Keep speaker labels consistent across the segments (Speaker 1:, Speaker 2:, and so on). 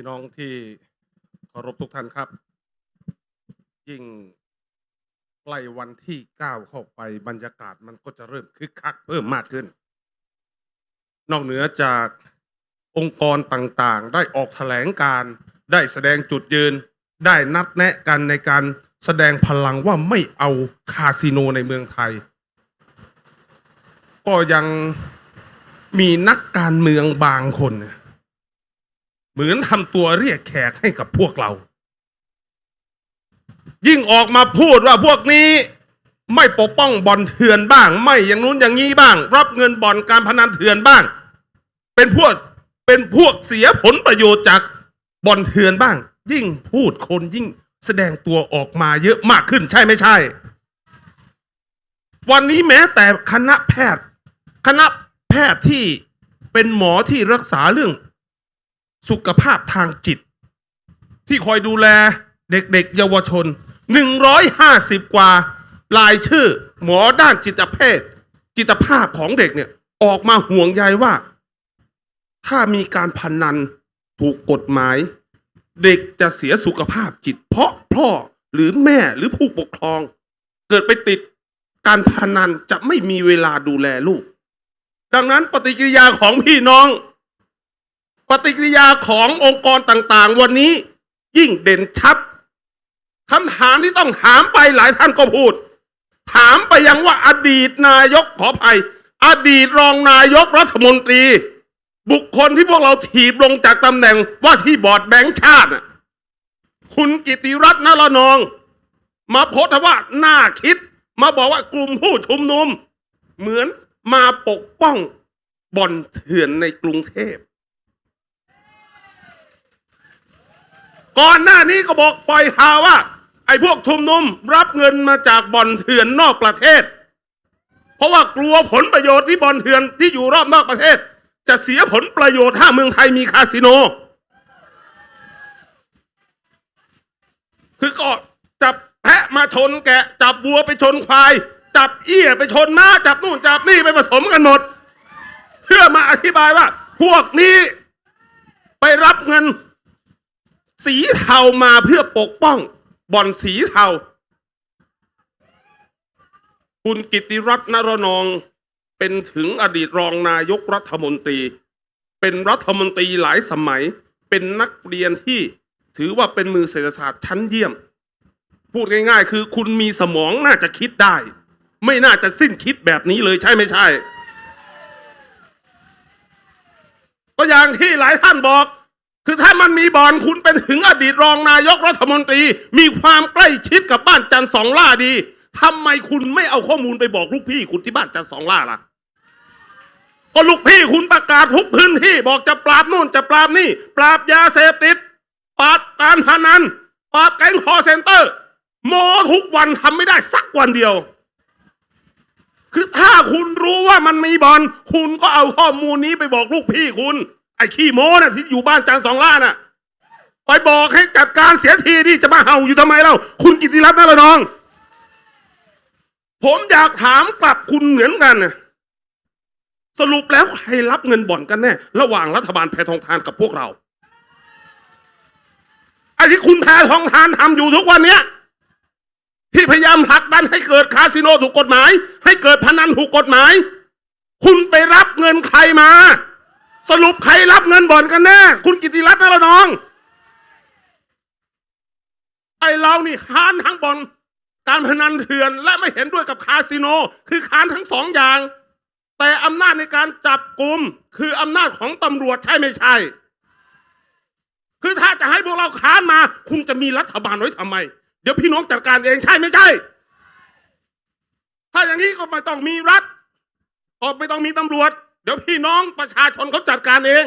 Speaker 1: พี่น้องที่เคารพทุกท่านครับ ยิ่งใกล้วันที่เก้าเข้าไปบรรยากาศมันก็จะเริ่มคึกคักเพิ่มมากขึ้น นอกเหนือจากองค์กรต่างๆ ได้ออกแถลงการได้แสดงจุดยืน ได้นัดแนะกันในการแสดงพลังว่าไม่เอาคาสิโนในเมืองไทย ก็ยังมีนักการเมืองบางคนเนี่ย เหมือนทำตัวเรียกแขกให้กับพวกเรา ยิ่งออกมาพูดว่าพวกนี้ไม่ปกป้องบ่อนเถื่อนบ้าง ไม่อย่างนู้นอย่างนี้บ้าง รับเงินบ่อนการพนันเถื่อนบ้าง เป็นพวกเป็นพวกเสียผลประโยชน์จากบ่อนเถื่อนบ้าง ยิ่งพูดคนยิ่งแสดงตัวออกมาเยอะมากขึ้นใช่ไม่ใช่ วันนี้แม้แต่คณะแพทย์ คณะแพทย์ที่เป็นหมอที่รักษาเรื่อง สุขภาพทางจิต ที่คอยดูแลเด็กๆ เยาวชน 150 กว่า รายชื่อ หมอด้านจิตเภทจิตภาพของเด็กเนี่ยออกมาห่วงใยว่า ถ้ามีการพนันถูกกฎหมาย เด็กจะเสียสุขภาพจิต เพราะพ่อหรือแม่หรือผู้ปกครอง เกิดไปติดการพนันจะไม่มีเวลาดูแลลูก ดังนั้นปฏิกิริยาของพี่น้อง ปฏิกิริยาขององค์กรต่างๆ วันนี้ยิ่งเด่นชัดคำถามที่ต้องถามไปหลายท่านก็พูด ถามไปยังว่าอดีตนายกขอภัย อดีตรองนายกรัฐมนตรี บุคคลที่พวกเราถีบลงจากตำแหน่งว่าที่บอร์ดแบงค์ชาติ คุณกิติรัตน์นรนอง มาโพสต์ว่าน่าคิด มาบอกว่ากลุ่มผู้ชุมนุม เหมือนมาปกป้องบ่อนเถื่อนในกรุงเทพ ก่อนหน้านี้ก็บอกปล่อยข่าวว่า ไอ้พวกชุมนุมรับเงินมาจากบ่อนเถื่อนนอกประเทศ เพราะว่ากลัวผลประโยชน์ที่บ่อนเถื่อนที่อยู่รอบนอกประเทศ จะเสียผลประโยชน์ถ้าเมืองไทยมีคาสิโน คือก็จับแพะมาชนแกะ จับวัวไปชนควาย จับเอี้ยไปชนม้าจับนู่นจับนี่ไปผสมกันหมด เพื่อมาอธิบายว่า พวกนี้ไปรับเงิน สีเทามาเพื่อปกป้องบ่อนสีเทา คุณกิติรัตน์นรนองเป็นถึงอดีตรองนายกรัฐมนตรี เป็นรัฐมนตรีหลายสมัย เป็นนักเรียนที่ถือว่าเป็นมือเศรษฐศาสตร์ชั้นเยี่ยม พูดง่ายๆ คือคุณมีสมองน่าจะคิดได้ ไม่น่าจะสิ้นคิดแบบนี้เลยใช่ไม่ใช่ ก็อย่างที่หลายท่านบอก คือถ้ามันมีบอลคุณเป็นถึงอดีตรองนายกรัฐมนตรี มีความใกล้ชิดกับบ้านจันสองล่าดีทำไมคุณไม่เอาข้อมูลไปบอกลูกพี่คุณที่บ้านจันสองล่าล่ะก็ลูกพี่คุณประกาศทุกพื้นที่บอกจะปราบนู่นจะปราบนี่ ปราบยาเสพติด ปราบการพนันปราบแก๊งคอเซนเตอร์โมทุกวันทำไม่ได้สักวันเดียว คือถ้าคุณรู้ว่ามันมีบอลคุณก็เอาข้อมูลนี้ไปบอกลูกพี่คุณ ไอ้ขี้โม้น่ะที่อยู่บ้านจันสองล่าน่ะไปบอกให้จัดการเสียทีดิจะมาเห่าอยู่ทำไมเล่าคุณกิติรัตน์นะละน้อง ผมอยากถามกลับคุณเหมือนกันสรุปแล้วใครรับเงินบ่อนกันแน่ระหว่างรัฐบาลแพทองทานกับพวกเราไอ้ที่คุณแพทองทานทำอยู่ทุกวันเนี้ยที่พยายามผลักดันให้เกิดคาสิโนถูกกฎหมาย ให้เกิดพนันถูกกฎหมาย คุณไปรับเงินใครมา สรุปใครรับเงินบ่อนกันแน่ คุณกิติรัตน์นะละน้อง ไอเรานี่ค้านทั้งบ่อนการพนันเถื่อนและไม่เห็นด้วยกับคาสิโน คือค้านทั้งสองอย่าง แต่อำนาจในการจับกลุ่มคืออำนาจของตำรวจใช่ไม่ใช่ คือถ้าจะให้พวกเราค้านมา คุณจะมีรัฐบาลไว้ทำไม เดี๋ยวพี่น้องจัดการเองใช่ไม่ใช่ ถ้าอย่างนี้ก็ไม่ต้องมีรัฐก็ไม่ต้องมีตำรวจ ดี๋ยวพี่น้องประชาชนเขาจัดการเอง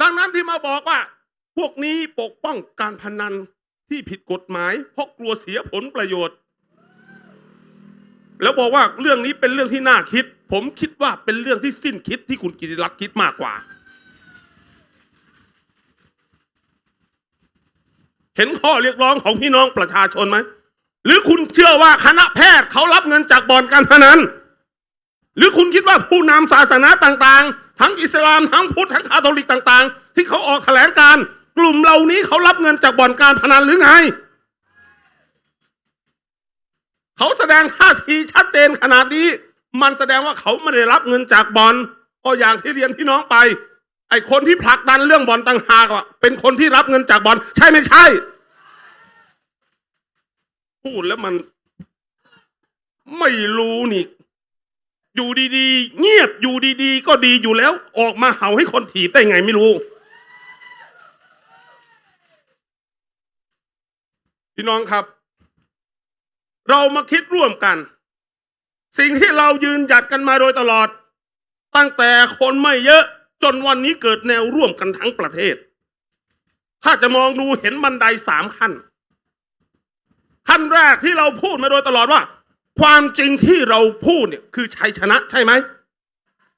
Speaker 1: ดังนั้นที่มาบอกว่า พวกนี้ปกป้องการพนันที่ผิดกฎหมาย เพราะกลัวเสียผลประโยชน์ แล้วบอกว่าเรื่องนี้เป็นเรื่องที่น่าคิด ผมคิดว่าเป็นเรื่องที่สิ้นคิดที่คุณกิติรัตน์คิดมากกว่า เห็นข้อเรียกร้องของพี่น้องประชาชนไหมหรือคุณเชื่อว่าคณะแพทย์เขารับเงินจากบ่อนการพนัน หรือคุณคิดว่าผู้นำศาสนาต่างๆ ทั้งอิสลามทั้งพุทธทั้งคาทอลิกต่างๆ ที่เขาออกแถลงการ กลุ่มเหล่านี้เขารับเงินจากบ่อนการพนันหรือไง เขาแสดงท่าทีชัดเจนขนาดนี้ มันแสดงว่าเขาไม่ได้รับเงินจากบอลก็อย่างที่เรียนพี่น้องไป ไอคนที่ผลักดันเรื่องบอลต่างหากเป็นคนที่รับเงินจากบอลใช่ไม่ใช่ พูดแล้วมันไม่รู้นี่ อยู่ดีๆ เงียบอยู่ดีๆ ก็ดีอยู่แล้ว ออกมาเห่าให้คนถีบได้ไงไม่รู้พี่น้องครับ เรามาคิดร่วมกัน สิ่งที่เรายืนหยัดกันมาโดยตลอด ตั้งแต่คนไม่เยอะจนวันนี้เกิดแนวร่วมกันทั้งประเทศ ถ้าจะมองดูเห็นบันไดสามขั้นขั้นแรกที่เราพูดมาโดยตลอดว่า ความจริงที่เราพูดเนี่ยคือชัยชนะใช่ไหม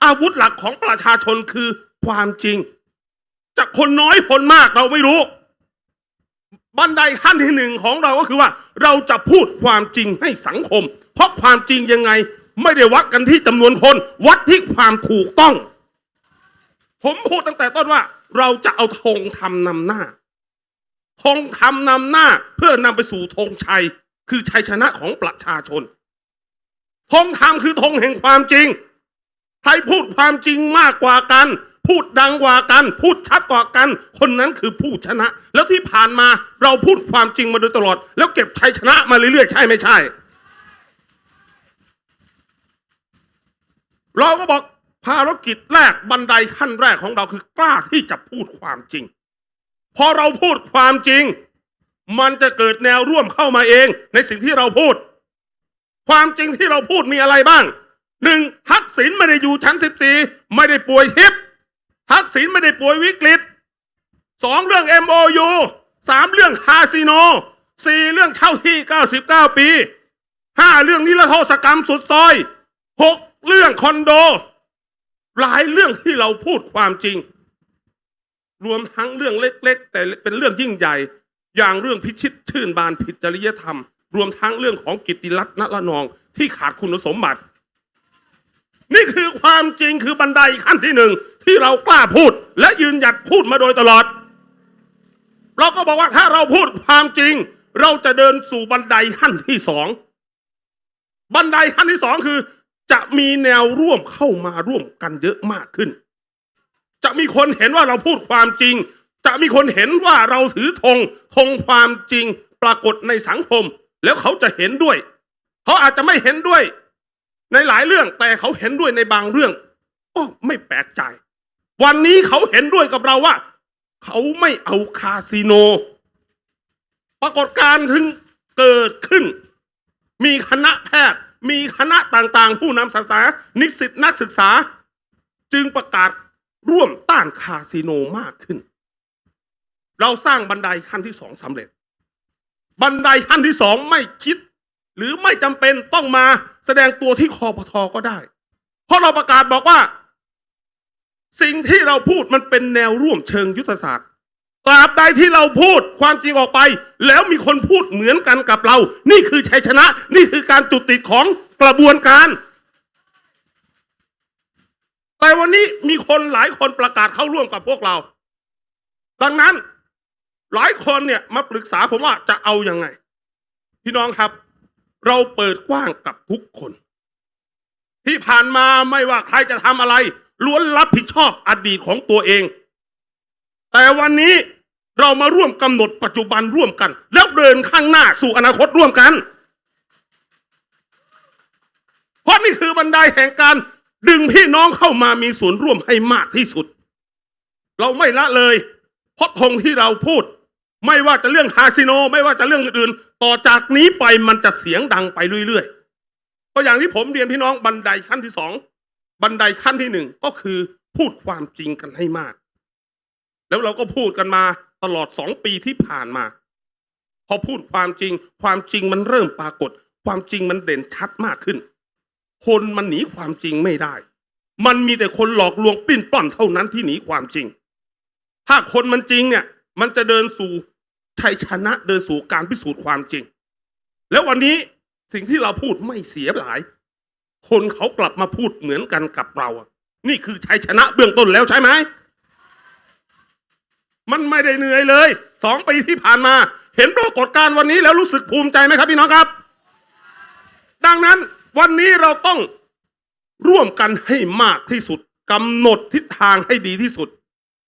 Speaker 1: อาวุธหลักของประชาชนคือความจริง จากคนน้อยคนมากเราไม่รู้ บันไดขั้นที่หนึ่งของเราก็คือว่า เราจะพูดความจริงให้สังคม เพราะความจริงยังไงไม่ได้วัดกันที่จำนวนคน วัดที่ความถูกต้อง ผมพูดตั้งแต่ต้นว่า เราจะเอาธงทำนำหน้าธงทำนำหน้าเพื่อนำไปสู่ธงชัย คือชัยชนะของประชาชน ธงธรรมคือธงแห่งความจริง ใครพูดความจริงมากกว่ากัน พูดดังกว่ากัน พูดชัดกว่ากัน คนนั้นคือผู้ชนะ แล้วที่ผ่านมาเราพูดความจริงมาโดยตลอด แล้วเก็บชัยชนะมาเรื่อยๆใช่ไม่ใช่ เราก็บอกภารกิจแรกบันไดขั้นแรกของเราคือกล้าที่จะพูดความจริง พอเราพูดความจริง มันจะเกิดแนวร่วมเข้ามาเองในสิ่งที่เราพูด ความจริงที่เราพูดมีอะไรบ้างหนึ่งทักษิณไม่ได้อยู่ชั้นสิบสี่ไม่ได้ป่วยทิพทักษิณไม่ได้ป่วยวิกฤตสองเรื่อง MOU สามเรื่องคาสิโนสี่เรื่องเช่าที่99ปีห้าเรื่องนิรโทษกรรมสุดซอยหกเรื่องคอนโด หลายเรื่องที่เราพูดความจริง รวมทั้งเรื่องเล็ก ๆ แต่เป็นเรื่องยิ่งใหญ่ อย่างเรื่องพิชิตชื่นบานผิดจริยธรรม รวมทั้งเรื่องของกิตติรัตน์นละนองที่ขาดคุณสมบัติ นี่คือความจริงคือบันไดขั้นที่หนึ่งที่เรากล้าพูด และยืนหยัดพูดมาโดยตลอด เราก็บอกว่าถ้าเราพูดความจริง เราจะเดินสู่บันไดขั้นที่สองบันไดขั้นที่สองคือ จะมีแนวร่วมเข้ามาร่วมกันเยอะมากขึ้น จะมีคนเห็นว่าเราพูดความจริง จะมีคนเห็นว่าเราถือธงธงความจริงปรากฏในสังคม แล้วเขาจะเห็นด้วย เขาอาจจะไม่เห็นด้วย ในหลายเรื่องแต่เขาเห็นด้วยในบางเรื่อง ก็ไม่แปลกใจ วันนี้เขาเห็นด้วยกับเราว่า เขาไม่เอาคาสิโน ปรากฏการณ์ถึงเกิดขึ้น มีคณะแพทย์ มีคณะต่างๆ ผู้นำศาสนานิสิตนักศึกษา จึงประกาศร่วมต้านคาสิโนมากขึ้น เราสร้างบันไดขั้นที่สองสำเร็จ บันไดขั้นที่สองไม่คิด หรือไม่จำเป็นต้องมาแสดงตัวที่คอปทก็ได้ เพราะเราประกาศบอกว่า สิ่งที่เราพูดมันเป็นแนวร่วมเชิงยุทธศาสตร์ตราบใดที่เราพูดความจริงออกไป แล้วมีคนพูดเหมือนกันกับเรา นี่คือชัยชนะ นี่คือการจุดติดของกระบวนการ แต่วันนี้มีคนหลายคนประกาศเข้าร่วมกับพวกเรา ดังนั้น หลายคนเนี่ยมาปรึกษาผมว่าจะเอาอยัางไง พี่น้องครับ เราเปิดกว้างกับทุกคน ที่ผ่านมาไม่ว่าใครจะทำอะไร ล้วนรับผิดชอบอดีตของตัวเอง แต่วันนี้เรามาร่วมกำหนดปัจจุบันร่วมกัน แล้วเดินข้างหน้าสู่อนาคตร่วมกัน เพราะนี่คือบันไดแห่งการดึงพี่น้องเข้ามามีส่วนร่วมให้มากที่สุด เราไม่ละเลย เพราะธงที่เราพูด ไม่ว่าจะเรื่องคาสิโน ไม่ว่าจะเรื่องอื่นต่อจากนี้ไปมันจะเสียงดังไปเรื่อยๆก็อย่างที่ผมเรียนพี่น้องบันไดขั้นที่สองบันไดขั้นที่หนึ่งก็คือพูดความจริงกันให้มาก แล้วเราก็พูดกันมาตลอดสองปีที่ผ่านมา พอพูดความจริง ความจริงมันเริ่มปรากฏ ความจริงมันเด่นชัดมากขึ้น คนมันหนีความจริงไม่ได้ มันมีแต่คนหลอกลวงปิ้นป้อนเท่านั้นที่หนีความจริง ถ้าคนมันจริงเนี่ย มันจะเดินสู่ ชัยชนะเดินสู่การพิสูจน์ความจริง แล้ววันนี้สิ่งที่เราพูดไม่เสียหลาย คนเขากลับมาพูดเหมือนกันกับเราอะนี่คือชัยชนะเบื้องต้นแล้วใช่ไหม มันไม่ได้เหนื่อยเลยสองปีที่ผ่านมา เห็นปรากฏการณ์วันนี้แล้วรู้สึกภูมิใจไหมครับพี่น้องครับ ดังนั้นวันนี้เราต้องร่วมกันให้มากที่สุดกำหนดทิศทางให้ดีที่สุด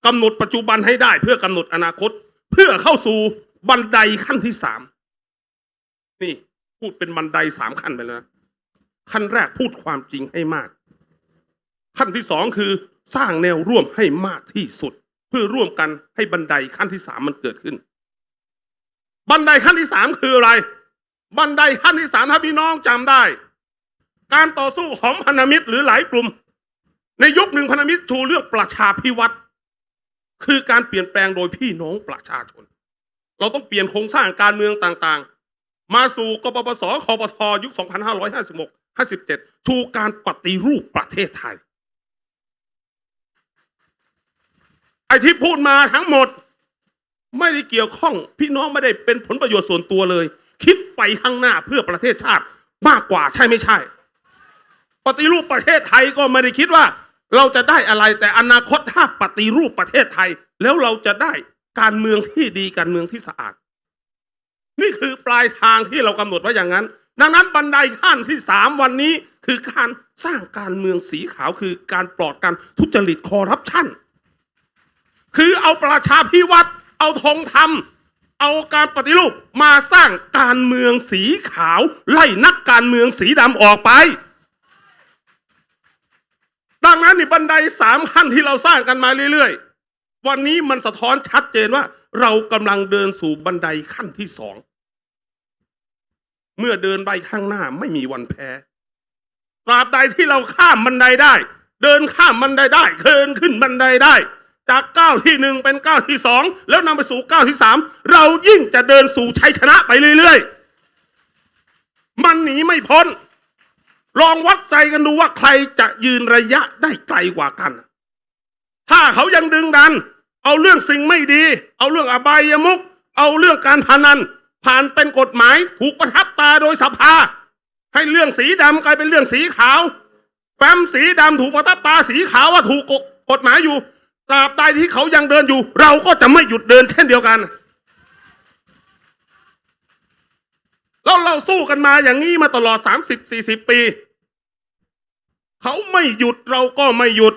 Speaker 1: กำหนดปัจจุบันให้ได้เพื่อกำหนดอนาคต เพื่อเข้าสู่บันไดขั้นที่สามนี่พูดเป็นบันไดสามขั้นไปแล้วนะขั้นแรกพูดความจริงให้มาก ขั้นที่สองคือสร้างแนวร่วมให้มากที่สุด เพื่อร่วมกันให้บันไดขั้นที่สามมันเกิดขึ้น บันไดขั้นที่สามคืออะไร บันไดขั้นที่สามถ้าพี่น้องจำได้ การต่อสู้ของพันธมิตรหรือหลายกลุ่ม ในยุคหนึ่งพันธมิตรชูเรื่องประชาพิวัตร คือการเปลี่ยนแปลงโดยพี่น้องประชาชน เราต้องเปลี่ยนโครงสร้างการเมืองต่างๆ มาสู่กปปสคปทยุค 2556 57ชูการปฏิรูปประเทศไทย ไอ้ที่พูดมาทั้งหมด ไม่ได้เกี่ยวข้อง พี่น้องไม่ได้เป็นผลประโยชน์ส่วนตัวเลย คิดไปข้างหน้าเพื่อประเทศชาติมากกว่าใช่ไม่ใช่ ปฏิรูปประเทศไทยก็ไม่ได้คิดว่า เราจะได้อะไรแต่อนาคตถ้าปฏิรูปประเทศไทย แล้วเราจะได้การเมืองที่ดีการเมืองที่สะอาด นี่คือปลายทางที่เรากำหนดไว้อย่างนั้น ดังนั้นบันไดขั้นที่สามวันนี้คือการสร้างการเมืองสีขาวคือการปลอดการทุจริตคอร์รัปชันคือเอาประชาพิวัตรเอาธงธรรม เอาการปฏิรูปมาสร้างการเมืองสีขาว ไล่นักการเมืองสีดำออกไป ดังนั้นนี่บันไดสามขั้นที่เราสร้างกันมาเรื่อยๆ วันนี้มันสะท้อนชัดเจนว่า เรากำลังเดินสู่บันไดขั้นที่สอง เมื่อเดินไปข้างหน้าไม่มีวันแพ้ตราบใดที่เราข้ามบันไดได้ เดินข้ามบันไดได้เดินขึ้นบันไดได้ จากก้าวที่หนึ่งเป็นก้าวที่สองแล้วนำไปสู่ก้าวที่สามเรายิ่งจะเดินสู่ชัยชนะไปเรื่อยๆ มันหนีไม่พ้น ลองวัดใจกันดูว่าใครจะยืนระยะได้ไกลกว่ากัน ถ้าเขายังดึงดัน เอาเรื่องสิ่งไม่ดี เอาเรื่องอบายมุก เอาเรื่องการพนัน ผ่านเป็นกฎหมายถูกประทับตาโดยสภา ให้เรื่องสีดำกลายเป็นเรื่องสีขาวแฟ้มสีดำถูกประทับตาสีขาวว่าถูกกฎหมายอยู่ตราบใดที่เขายังเดินอยู่ เราก็จะไม่หยุดเดินเช่นเดียวกันแล้วเราสู้กันมาอย่างนี้มาตลอด 30 40 ปี เขาไม่หยุดเราก็ไม่หยุด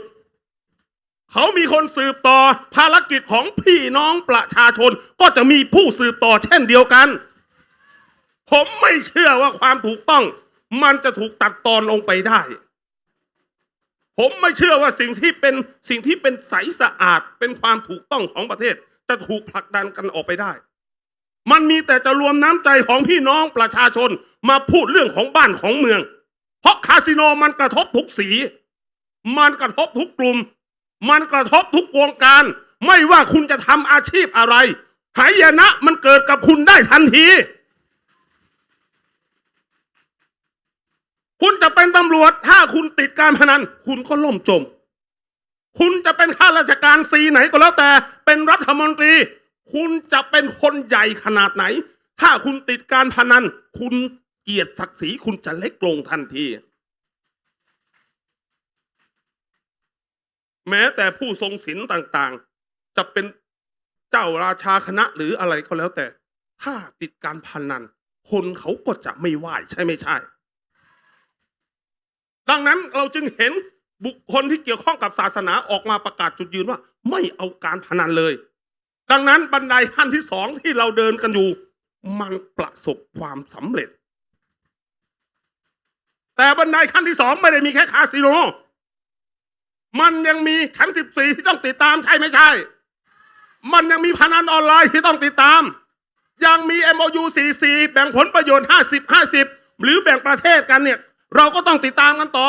Speaker 1: เขามีคนสืบต่อภารกิจของพี่น้องประชาชน ก็จะมีผู้สืบต่อเช่นเดียวกัน ผมไม่เชื่อว่าความถูกต้อง มันจะถูกตัดตอนลงไปได้ ผมไม่เชื่อว่าสิ่งที่เป็นสิ่งที่เป็นใสสะอาดเป็นความถูกต้องของประเทศ จะถูกผลักดันกันออกไปได้มันมีแต่จะรวมน้ำใจของพี่น้องประชาชนมาพูดเรื่องของบ้านของเมือง เพราะคาสิโนมันกระทบทุกสี มันกระทบทุกกลุ่ม มันกระทบทุกวงการ ไม่ว่าคุณจะทำอาชีพอะไร หายนะมันเกิดกับคุณได้ทันที คุณจะเป็นตำรวจถ้าคุณติดการพนัน คุณก็ล่มจม คุณจะเป็นข้าราชการสีไหนก็แล้วแต่ เป็นรัฐมนตรี คุณจะเป็นคนใหญ่ขนาดไหน ถ้าคุณติดการพนัน คุณ เกียรติศักดิ์ศรีคุณจะเล็กลงทันที แม้แต่ผู้ทรงศีลต่างๆ จะเป็นเจ้าราชาคณะหรืออะไรก็แล้วแต่ ถ้าติดการพนัน คนเขาก็จะไม่ไหวใช่ไม่ใช่ ดังนั้นเราจึงเห็นบุคคลที่เกี่ยวข้องกับศาสนาออกมาประกาศจุดยืนว่า ไม่เอาการพนันเลย ดังนั้นบันไดขั้นที่สองที่เราเดินกันอยู่ มันประสบความสำเร็จ แต่บันไดขั้นที่สองไม่ได้มีแค่คาสิโน มันยังมีชั้นสิบสี่ที่ต้องติดตามใช่ไม่ใช่ มันยังมีพนันออนไลน์ที่ต้องติดตาม ยังมี MOU 44แบ่งผลประโยชน์ 50 50 หรือแบ่งประเทศกันเนี่ย เราก็ต้องติดตามกันต่อ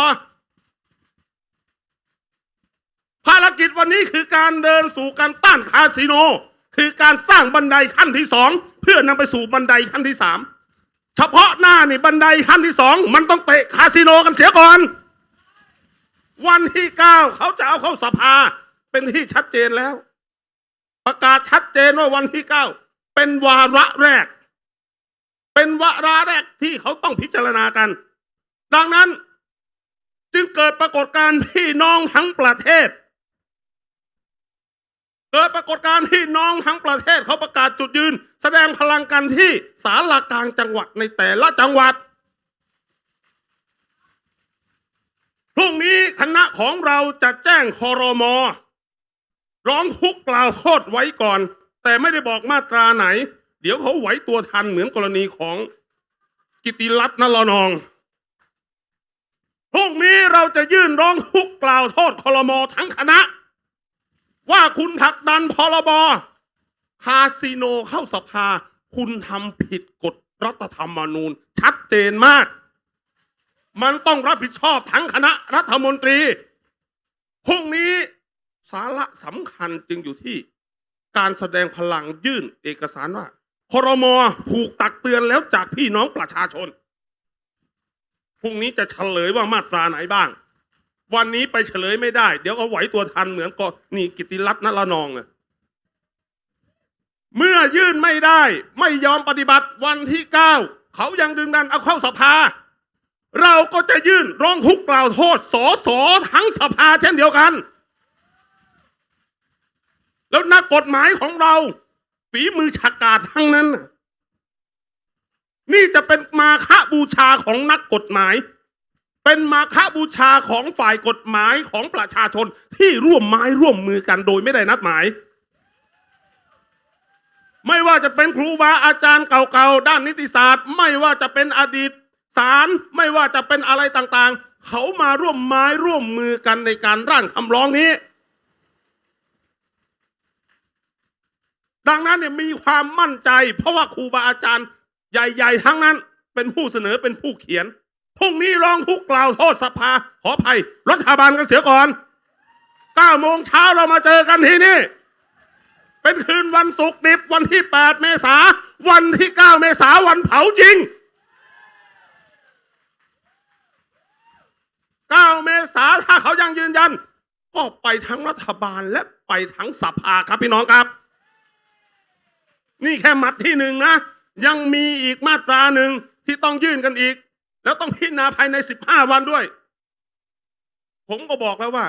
Speaker 1: ภารกิจวันนี้คือการเดินสู่การต้านคาสิโน คือการสร้างบันไดขั้นที่สองเพื่อนำไปสู่บันไดขั้นที่สาม เฉพาะหน้านี่บันไดขั้นที่สองมันต้องเตะคาสิโนกันเสียก่อน วันที่เก้าเขาจะเอาเข้าสภา เป็นที่ชัดเจนแล้ว ประกาศชัดเจนว่าวันที่เก้าเป็นวาระแรก เป็นวาระแรกที่เขาต้องพิจารณากัน ดังนั้นจึงเกิดปรากฏการณ์พี่น้องทั้งประเทศ เกิดปรากฏการณ์ที่น้องทั้งประเทศเขาประกาศจุดยืน แสดงพลังกันที่ศาลากลางจังหวัดในแต่ละจังหวัดพรุ่งนี้คณะของเราจะแจ้งคอรมอร้องทุกกล่าวโทษไว้ก่อน แต่ไม่ได้บอกมาตราไหน เดี๋ยวเขาไหวตัวทันเหมือนกรณีของกิติรัตน์นลนองพรุ่งนี้เราจะยื่นร้องทุกกล่าวโทษคอรมอทั้งคณะ ว่าคุณผลักดันพรบคาสิโนเข้าสภา คุณทำผิดกฎรัฐธรรมนูญ ชัดเจนมาก มันต้องรับผิดชอบทั้งคณะรัฐมนตรีพรุ่งนี้สาระสำคัญจึงอยู่ที่ การแสดงพลังยื่นเอกสารว่าครมถูกตักเตือนแล้วจากพี่น้องประชาชนพรุ่งนี้จะเฉลยว่ามาตราไหนบ้าง วันนี้ไปเฉลยไม่ได้ เดี๋ยวเอาไหวตัวทันเหมือนก็นี่กิติรัตน์นละนองอะเมื่อยื่นไม่ได้ ไม่ยอมปฏิบัติวันที่เก้าเขายังดึงดันเอาเข้าสภา เราก็จะยื่นร้องทุกข์กล่าวโทษสอสอทั้งสภาเช่นเดียวกัน แล้วนักกฎหมายของเรา ฝีมือฉกาจทั้งนั้น นี่จะเป็นมาฆบูชาของนักกฎหมาย เป็นมาฆบูชาของฝ่ายกฎหมายของประชาชนที่ร่วมไม้ร่วมมือกันโดยไม่ได้นัดหมาย ไม่ว่าจะเป็นครูบาอาจารย์เก่าๆ ด้านนิติศาสตร์ ไม่ว่าจะเป็นอดีตศาลไม่ว่าจะเป็นอะไรต่างๆ เขามาร่วมไม้ร่วมมือกันในการร่างคำร้องนี้ ดังนั้นเนี่ยมีความมั่นใจ เพราะว่าครูบาอาจารย์ใหญ่ ๆ ทั้งนั้น เป็นผู้เสนอเป็นผู้เขียน พรุ่งนี้ร้องทุกข์กล่าวโทษสภา ขออภัยรัฐบาลกันเสียก่อน9โมงเช้าเรามาเจอกันที่นี่ เป็นคืนวันศุกร์ดิบวันที่ 8 เมษา วันที่ 9 เมษาวันเผาจริง 9 เมษาถ้าเขายังยืนยัน ก็ไปทั้งรัฐบาลและไปทั้งสภาครับพี่น้องครับ นี่แค่มัดที่หนึ่งนะ ยังมีอีกมาตราหนึ่งที่ต้องยื่นกันอีก แล้วต้องพิจารณาภายใน15วันด้วย ผมก็บอกแล้วว่า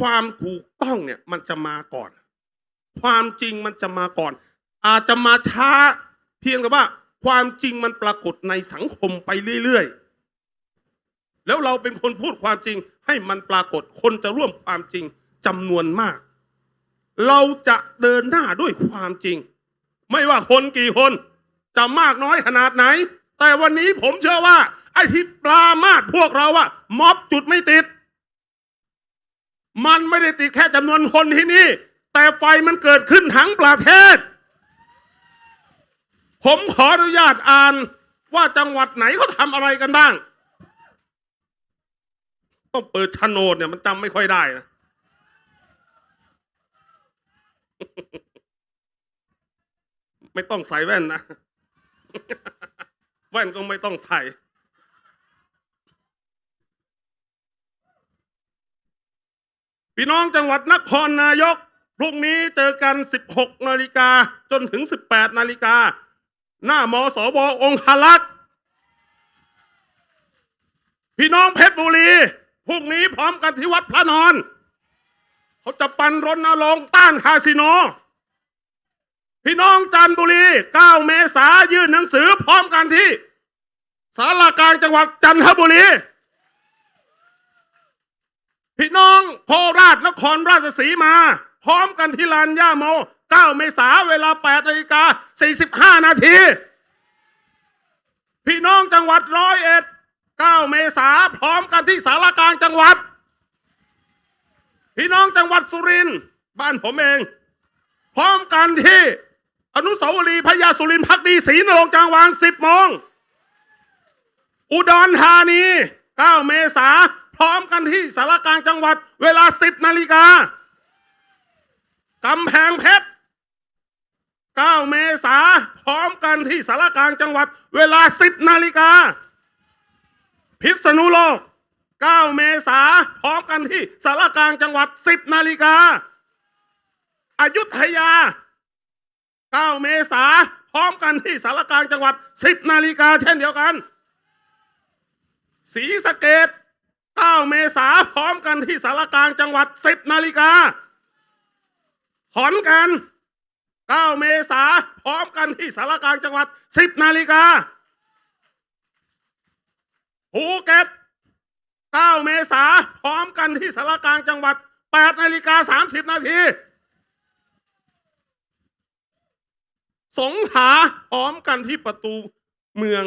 Speaker 1: ความถูกต้องเนี่ยมันจะมาก่อน ความจริงมันจะมาก่อน อาจจะมาช้า เพียงแต่ว่า ความจริงมันปรากฏในสังคมไปเรื่อยๆ แล้วเราเป็นคนพูดความจริง ให้มันปรากฏคนจะร่วมความจริงจำนวนมาก เราจะเดินหน้าด้วยความจริง ไม่ว่าคนกี่คนจะมากน้อยขนาดไหน แต่วันนี้ผมเชื่อว่า ไอ้ที่ปลามาดพวกเราอะม็อบจุดไม่ติด มันไม่ได้ติดแค่จำนวนคนที่นี่ แต่ไฟมันเกิดขึ้นทั้งประเทศ ผมขออนุญาตอ่านว่าจังหวัดไหนเขาทำอะไรกันบ้าง ต้องเปิดโนดเนี่ยมันจำไม่ค่อยได้นะไม่ต้องใส่แว่นนะ แว่นก็ไม่ต้องใส่ พี่น้องจังหวัดนครนายก พรุ่งนี้เจอกัน 16 นาฬิกาจนถึง 18 นาฬิกา หน้ามสบองคลักษ์พี่น้องเพชรบุรีพรุ่งนี้พร้อมกันที่วัดพระนอน เขาจะปั่นรณรงค์ต้านคาสิโน พี่น้องจันทบุรี 9 เมษายื่นหนังสือพร้อมกันที่สารากลางจังหวัดจันทบุรี พี่น้องโคราชนครราชสีมา พร้อมกันที่ลานย่าโม 9 เมษาเวลา8นาฬิกา45 นาที พี่น้องจังหวัดร้อยเอ็ด 9 เมษาพร้อมกันที่สารกลางจังหวัด พี่น้องจังหวัดสุรินทร์บ้านผมเอง พร้อมกันที่อนุสาวรีย์พญาสุรินทร์พักดีศรีนรงจางวาง 10โมงอุดรธานี 9 เมษา ร้อมกันที่สารกลางจังหวัด เวลา 10นาฬิกากำแพงเพชร 9 เมษาพร้อมกันที่สารกลางจังหวัด เวลา 10นาฬิกา พิษณุโลก 9 เมษาพร้อมกันที่สารกลางจังหวัด 10นาฬิกาอายุธยา 9 เมษาพร้อมกันที่สารกลางจังหวัด 10นาฬิกาเช่นเดียวกัน ศรีสะเกด 9 เมษาพร้อมกันที่สารกลางจังหวัด 10 นาฬิกา ขอนแกัน9 เมษาพร้อมกันที่สารกลางจังหวัด 10 นาฬิกาภูเก็ต9 เมษาพร้อมกันที่สารกลางจังหวัด 8 นาฬิกา 30 นาที สงขลาพร้อมกันที่ประตูเมือง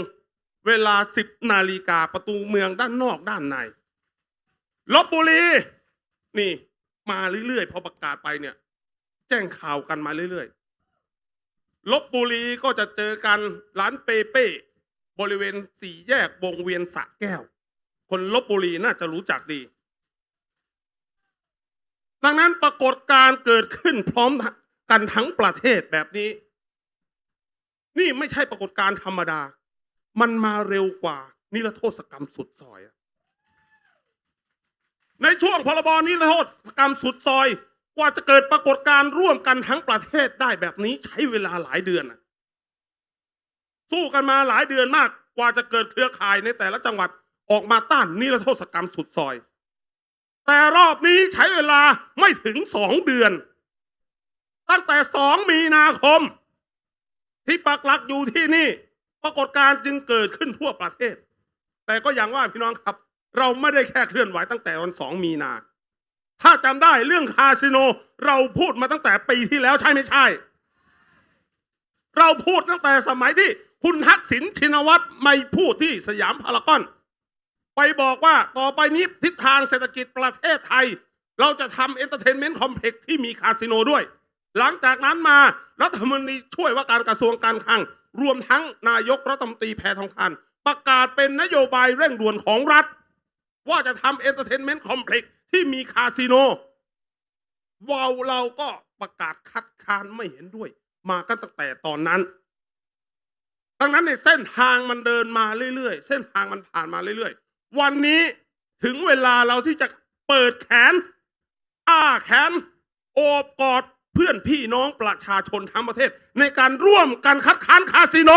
Speaker 1: เวลา 10 นาฬิกาประตูเมืองด้านนอกด้านใน ลบบุรี นี่ มาเรื่อยๆพอประกาศไปเนี่ย แจ้งข่าวกันมาเรื่อยๆลบบุรีก็จะเจอกันร้านเปเป้บริเวณสี่แยกวงเวียนสะแก้ว คนลบบุรีน่าจะรู้จักดี ดังนั้นปรากฏการเกิดขึ้นพร้อมกันทั้งประเทศแบบนี้ นี่ไม่ใช่ปรากฏการธรรมดา มันมาเร็วกว่า นิรโทษกรรมสุดซอยอะ ในช่วงพรบนิรโทษกรรมสุดซอยกว่าจะเกิดปรากฏการณ์ร่วมกันทั้งประเทศได้แบบนี้ใช้เวลาหลายเดือนสู้กันมาหลายเดือนมากกว่าจะเกิดเครือข่ายในแต่ละจังหวัดออกมาต้านนิรโทษกรรมสุดซอย แต่รอบนี้ใช้เวลาไม่ถึงสองเดือน ตั้งแต่สองมีนาคม ที่ปักหลักอยู่ที่นี่ ปรากฏการณ์จึงเกิดขึ้นทั่วประเทศ แต่ก็อย่างว่าพี่น้องครับ เราไม่ได้แค่เคลื่อนไหวตั้งแต่วันสองมีนา ถ้าจำได้เรื่องคาสิโนเราพูดมาตั้งแต่ปีที่แล้วใช่ไม่ใช่ เราพูดตั้งแต่สมัยที่คุณทักษิณชินวัตรไม่พูดที่สยามพารากอน ไปบอกว่าต่อไปนี้ทิศทางเศรษฐกิจประเทศไทย เราจะทำเอนเตอร์เทนเมนต์คอมเพล็กซ์ที่มีคาสิโนด้วย หลังจากนั้นมารัฐมนตรีช่วยว่าการกระทรวงการคลัง รวมทั้งนายกรัฐมนตรีแพทองทานประกาศเป็นนโยบายเร่งด่วนของรัฐ ว่าจะทำเอนเตอร์เทนเมนต์คอมเพล็กซ์ที่มีคาสิโนวาเราก็ประกาศคัดค้านไม่เห็นด้วย มากันตั้งแต่ตอนนั้น ดังนั้นในเส้นทางมันเดินมาเรื่อยๆ เส้นทางมันผ่านมาเรื่อยๆ วันนี้ถึงเวลาเราที่จะเปิดแขน อ้าแขน โอบกอดเพื่อนพี่น้องประชาชนทั้งประเทศ ในการร่วมกันคัดค้านคาสิโน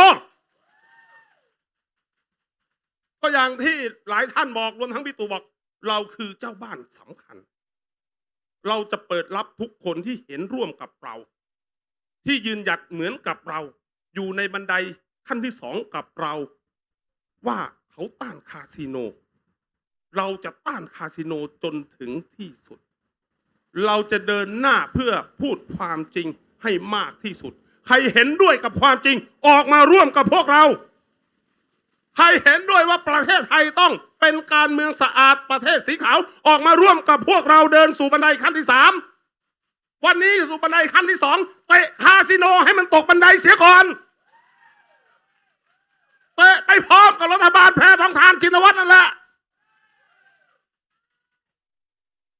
Speaker 1: ก็อย่างที่หลายท่านบอกรวมทั้งพี่ตู่บอก เราคือเจ้าบ้านสำคัญ เราจะเปิดรับทุกคนที่เห็นร่วมกับเรา ที่ยืนหยัดเหมือนกับเรา อยู่ในบันไดขั้นที่สองกับเรา ว่าเขาต้านคาสิโน เราจะต้านคาสิโนจนถึงที่สุด เราจะเดินหน้าเพื่อพูดความจริงให้มากที่สุด ใครเห็นด้วยกับความจริง ออกมาร่วมกับพวกเรา ใครเห็นด้วยว่าประเทศไทยต้องเป็นการเมืองสะอาดประเทศสีขาว ออกมาร่วมกับพวกเราเดินสู่บันไดขั้นที่สามวันนี้สู่บันไดขั้นที่สองเตะคาสิโนให้มันตกบันไดเสียก่อนเตะไปพร้อมกับรัฐบาลแพทองทานชินวัตรนั่นแหละ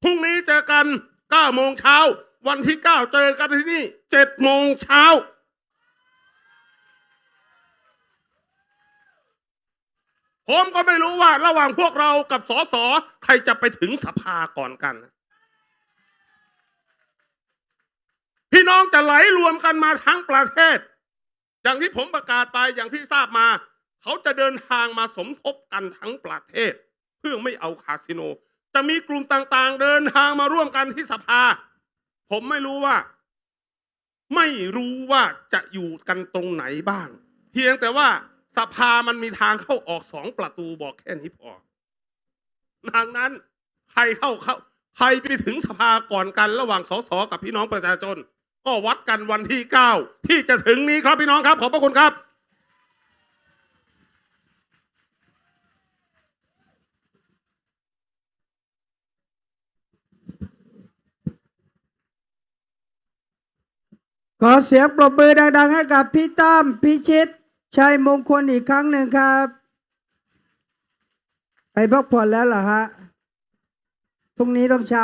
Speaker 1: พรุ่งนี้เจอกัน9โมงเช้า วันที่ 9 เจอกันที่นี่7โมงเช้า ผมก็ไม่รู้ว่าระหว่างพวกเรากับสสใครจะไปถึงสภาก่อนกัน พี่น้องจะไหลรวมกันมาทั้งประเทศ อย่างที่ผมประกาศไปอย่างที่ทราบมา เขาจะเดินทางมาสมทบกันทั้งประเทศ เพื่อไม่เอาคาสิโน จะมีกลุ่มต่างๆ เดินทางมาร่วมกันที่สภา ผมไม่รู้ว่า ไม่รู้ว่าจะอยู่กันตรงไหนบ้าง เพียงแต่ว่า สภามันมีทางเข้าออกสองประตูบอกแค่นี้พอดังนั้น ใครเข้าเข้าใครไปถึงสภาก่อนกันระหว่างสสกับพี่น้องประชาชน ก็วัดกันวันที่เก้าที่จะถึงนี้ครับพี่น้องครับ ขอบพระคุณครับ
Speaker 2: ขอเสียงปรบมือดัง ๆ ให้กับพี่ตั้มพิชิต ชัยมงคลอีกครั้งหนึ่งครับ ไปพักผ่อนแล้วเหรอฮะพรุ่งนี้ต้องเช้า